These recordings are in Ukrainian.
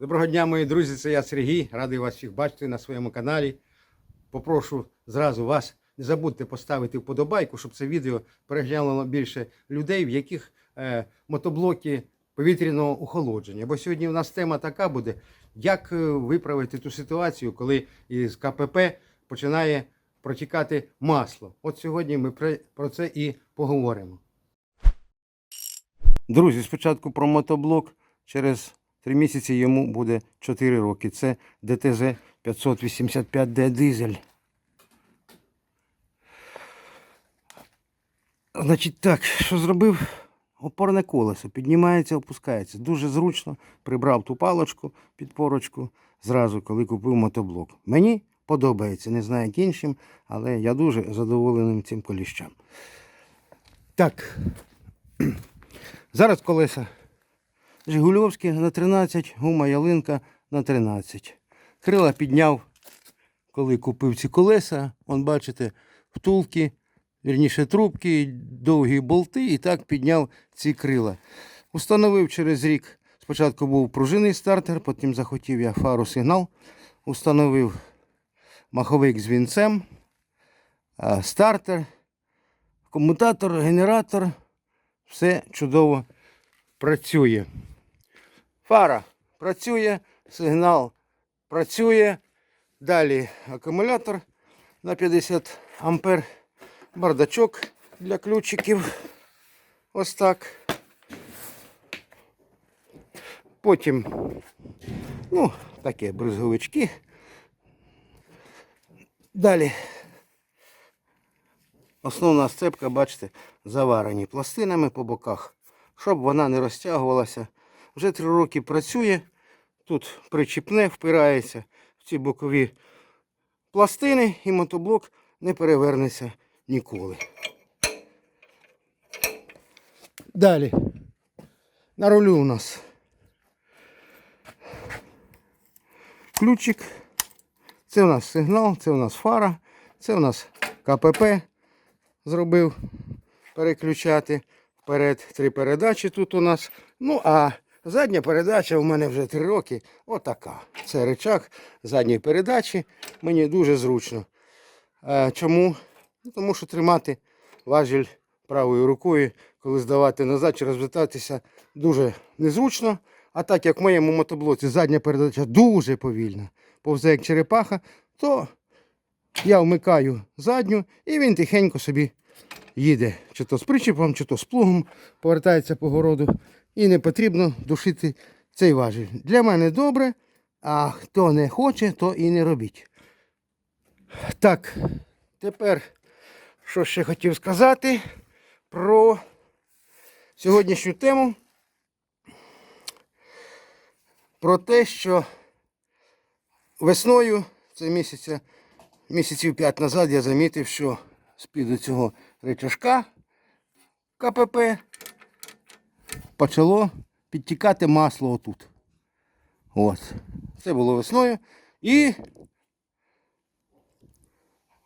Доброго дня, мої друзі, це я Сергій. Радий вас всіх бачити на своєму каналі. Попрошу зразу вас, не забудьте поставити вподобайку, щоб це відео переглянуло більше людей, в яких е, мотоблоки повітряного охолодження. Бо сьогодні у нас тема така буде, як е, виправити ту ситуацію, коли із КПП починає протікати масло. От сьогодні ми про- про це і поговоримо. Друзі, спочатку про мотоблок. Через три місяці йому буде 4 роки. Це ДТЗ 585D дизель. Значить так, що зробив? Опорне колесо. Піднімається, опускається. Дуже зручно. Прибрав ту палочку, підпорочку зразу, коли купив мотоблок. Мені подобається, не знаю як іншим, але я дуже задоволений цим коліщам. Так. Зараз колеса Жигульовські на 13, гума ялинка на 13. Крила підняв, коли купив ці колеса. Вон, бачите, втулки, вірніше трубки, довгі болти і так підняв ці крила. Установив через рік. Спочатку був пружинний стартер, потім захотів я фару сигнал. Установив маховик з вінцем, стартер, комутатор, генератор. Все чудово працює. Фара працює, сигнал працює. Далі акумулятор на 50 ампер, бардачок для ключиків. Ось так. Потім, ну, таке бризговички. Далі. Основна сцепка, бачите, заварені пластинами по боках, щоб вона не розтягувалася. Вже три роки працює. Тут причіпне, впирається в ці бокові пластини і мотоблок не перевернеться ніколи. Далі. На рулю у нас ключик. Це у нас сигнал, це у нас фара, це у нас КПП зробив переключати. Вперед три передачі тут у нас. Ну, а задня передача у мене вже три роки. Отака. Це рычаг задньої передачі. Мені дуже зручно. Е, чому? Ну, тому що тримати важіль правою рукою, коли здавати назад чи розвертатися, дуже незручно. А так як в моєму мотоблоці задня передача дуже повільна, повзе як черепаха, то я вмикаю задню і він тихенько собі їде. Чи то з причепом, чи то з плугом, повертається по городу. І не потрібно душити цей важіль. Для мене добре, а хто не хоче, то і не робіть. Так, тепер що ще хотів сказати про сьогоднішню тему. Про те, що весною, це місяця, місяців 5 назад, я замітив, що з-під цього речашка КПП почало підтікати масло отут. От. Це було весною. І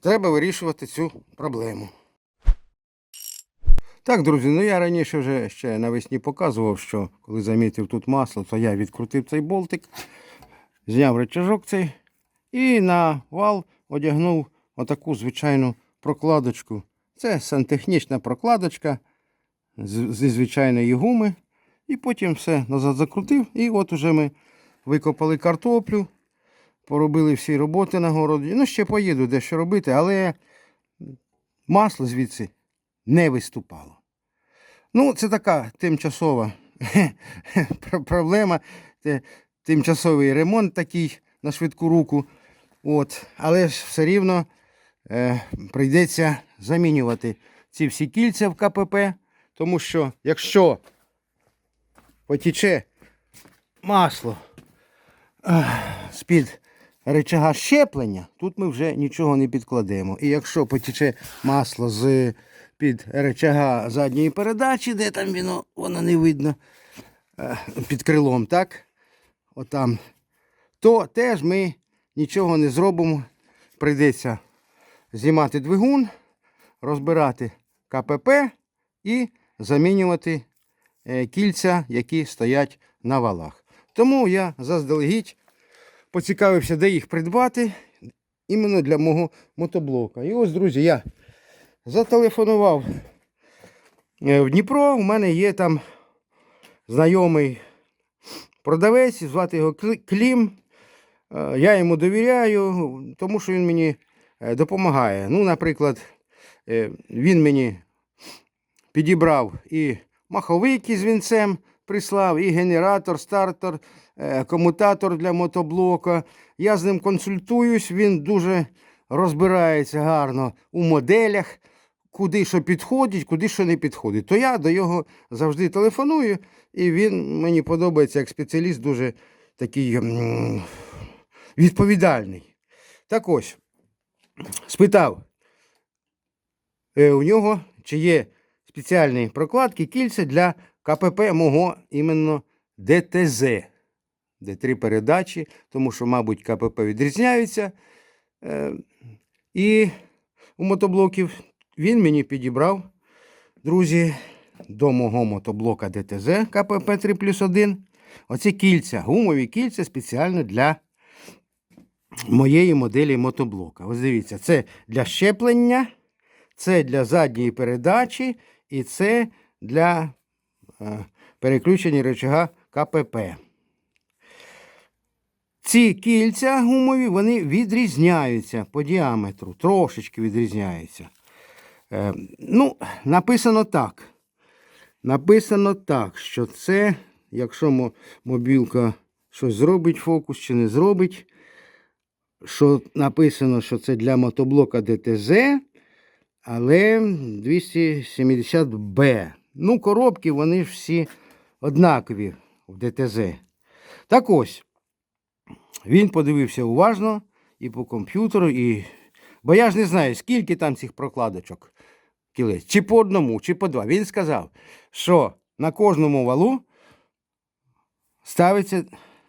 треба вирішувати цю проблему. Так, друзі, ну я раніше вже ще навесні показував, що коли замітив тут масло, то я відкрутив цей болтик, зняв речажок цей і на вал одягнув отаку звичайну прокладочку. Це сантехнічна прокладочка зі звичайної гуми. І потім все назад закрутив. І от уже ми викопали картоплю, поробили всі роботи на городі. Ну, ще поїду дещо робити, але масло звідси не виступало. Ну, це така тимчасова проблема. Тимчасовий ремонт такий на швидку руку. От. Але ж все рівно е, прийдеться замінювати ці всі кільця в КПП, тому що якщо потіче масло з-під речага щеплення, тут ми вже нічого не підкладемо. І якщо потіче масло з під речага задньої передачі, де там воно, воно не видно під крилом, так? Отам, то теж ми нічого не зробимо. Прийдеться знімати двигун, розбирати КПП і замінювати е, кільця, які стоять на валах. Тому я заздалегідь поцікавився, де їх придбати іменно для мого мотоблока. І ось, друзі, я зателефонував е, в Дніпро. У мене є там знайомий продавець, звати його Клім. Е, Я йому довіряю, тому що він мені допомагає. Ну, наприклад, він мені підібрав і маховик із вінцем прислав, і генератор, стартер, е, комутатор для мотоблока. Я з ним консультуюсь, він дуже розбирається гарно у моделях, куди що підходить, куди що не підходить. То я до його завжди телефоную, і він мені подобається як спеціаліст, дуже такий відповідальний. Так ось, спитав е, у нього, чи є спеціальні прокладки, кільця для КПП мого іменно ДТЗ. Де три передачі, тому що, мабуть, КПП відрізняються. Е, і у мотоблоків він мені підібрав, друзі, до мого мотоблока ДТЗ КПП 3 плюс 1. Оці кільця, гумові кільця спеціально для моєї моделі мотоблока. Ось дивіться, це для щеплення, це для задньої передачі і це для е, переключення рычага КПП. Ці кільця гумові вони відрізняються по діаметру, трошечки відрізняються. Е, ну, написано так. Написано так, що це, якщо мобілка щось зробить, фокус чи не зробить, що написано, що це для мотоблока ДТЗ, але 270Б. Ну, коробки вони ж всі однакові в ДТЗ. Так ось, він подивився уважно і по комп'ютеру, і. Бо я ж не знаю, скільки там цих прокладочок кілець, чи по одному, чи по два. Він сказав, що на кожному валу ставиться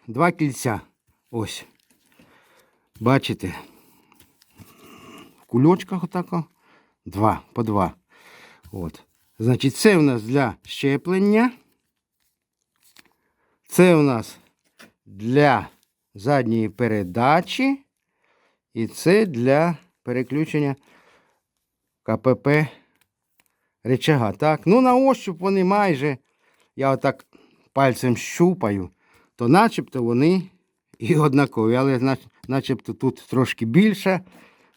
два кільця. Ось. Бачите? В кульочках отако. Два, по два. От. Значить, це в нас для щеплення. Це у нас для задньої передачі. І це для переключення КПП речага. Так? Ну, на ощуп вони майже, я отак пальцем щупаю, то начебто вони і однакові, але начебто тут трошки більше,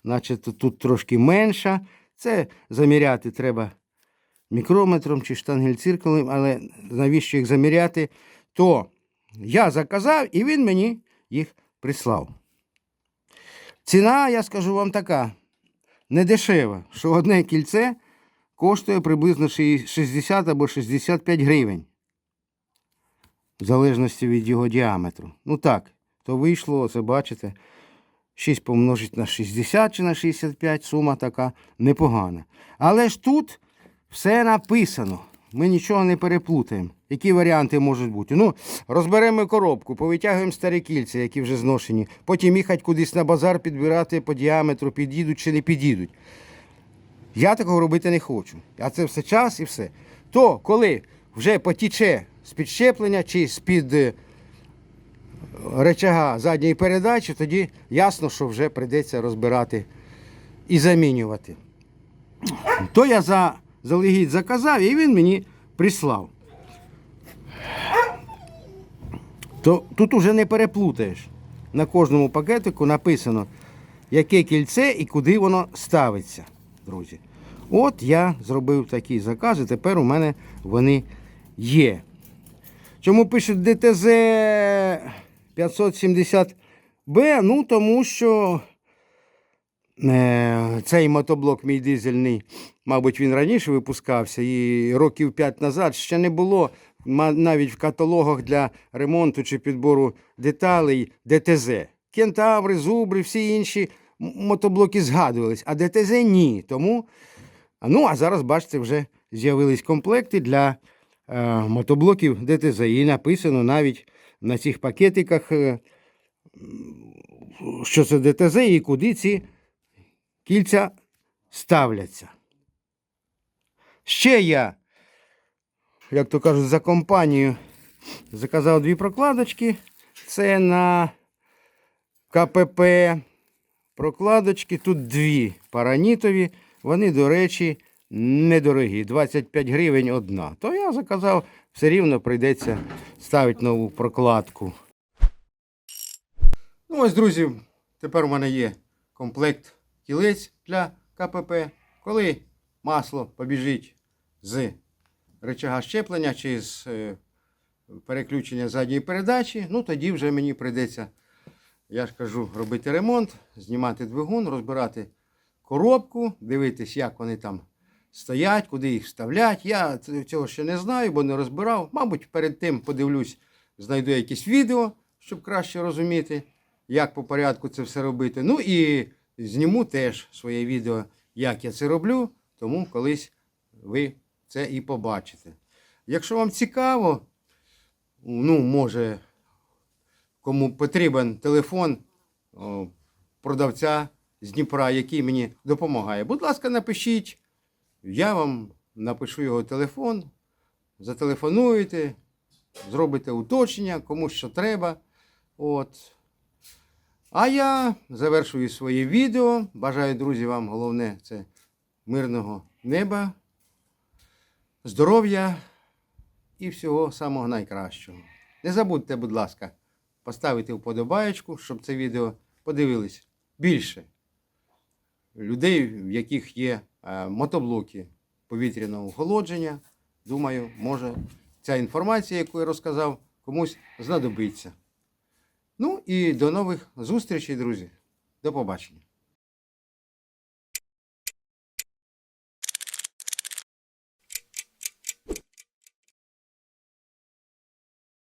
начебто тут трошки менша. Це заміряти треба мікрометром чи штангельциркулем, але навіщо їх заміряти? То я заказав і він мені їх прислав. Ціна, я скажу вам така, не дешева, що одне кільце коштує приблизно 60 або 65 гривень. В залежності від його діаметру. Ну так, то вийшло, це бачите, 6 помножить на 60 чи на 65, сума така непогана. Але ж тут все написано. Ми нічого не переплутаємо. Які варіанти можуть бути? Ну, розберемо коробку, повитягуємо старі кільця, які вже зношені. Потім їхати кудись на базар, підбирати по діаметру, підійдуть чи не підійдуть. Я такого робити не хочу. А це все час і все. То, коли вже потіче з підщеплення чи з-під е, речага задньої передачі, тоді ясно, що вже прийдеться розбирати і замінювати. То я за залегідь заказав, і він мені прислав. То тут уже не переплутаєш. На кожному пакетику написано, яке кільце і куди воно ставиться, друзі. От я зробив такі закази, тепер у мене вони є. Чому пишуть ДТЗ 570Б? Ну, тому що Е, Цей мотоблок мій дизельний, мабуть, він раніше випускався, і років 5 назад ще не було навіть в каталогах для ремонту чи підбору деталей ДТЗ. Кентаври, зубри, всі інші мотоблоки згадувались, а ДТЗ ні. Тому, ну, а зараз, бачите, вже з'явились комплекти для мотоблоків ДТЗ. І написано навіть на цих пакетиках, е, що це ДТЗ і куди ці кільця ставляться. Ще я, як то кажуть, за компанію заказав дві прокладочки. Це на КПП прокладочки. Тут дві паранітові. Вони, до речі, недорогі. 25 гривень одна. То я заказав, все рівно прийдеться ставити нову прокладку. Ну ось, друзі, тепер у мене є комплект кілець для КПП. Коли масло побіжить з рычага щеплення чи з е, переключення задньої передачі, ну тоді вже мені прийдеться, я ж кажу, робити ремонт, знімати двигун, розбирати коробку, дивитись, як вони там стоять, куди їх вставлять. Я цього ще не знаю, бо не розбирав. Мабуть, перед тим подивлюсь, знайду якісь відео, щоб краще розуміти, як по порядку це все робити. Ну і зніму теж своє відео, як я це роблю, тому колись ви це і побачите. Якщо вам цікаво, ну, може, кому потрібен телефон продавця з Дніпра, який мені допомагає, будь ласка, напишіть. Я вам напишу його телефон, зателефонуєте, зробите уточнення, кому що треба. От. А я завершую своє відео. Бажаю, друзі, вам головне це мирного неба, здоров'я і всього самого найкращого. Не забудьте, будь ласка, поставити вподобаєчку, щоб це відео подивились більше людей, в яких є мотоблоки повітряного охолодження. Думаю, може ця інформація, яку я розказав, комусь знадобиться. Ну і до нових зустрічей, друзі. До побачення.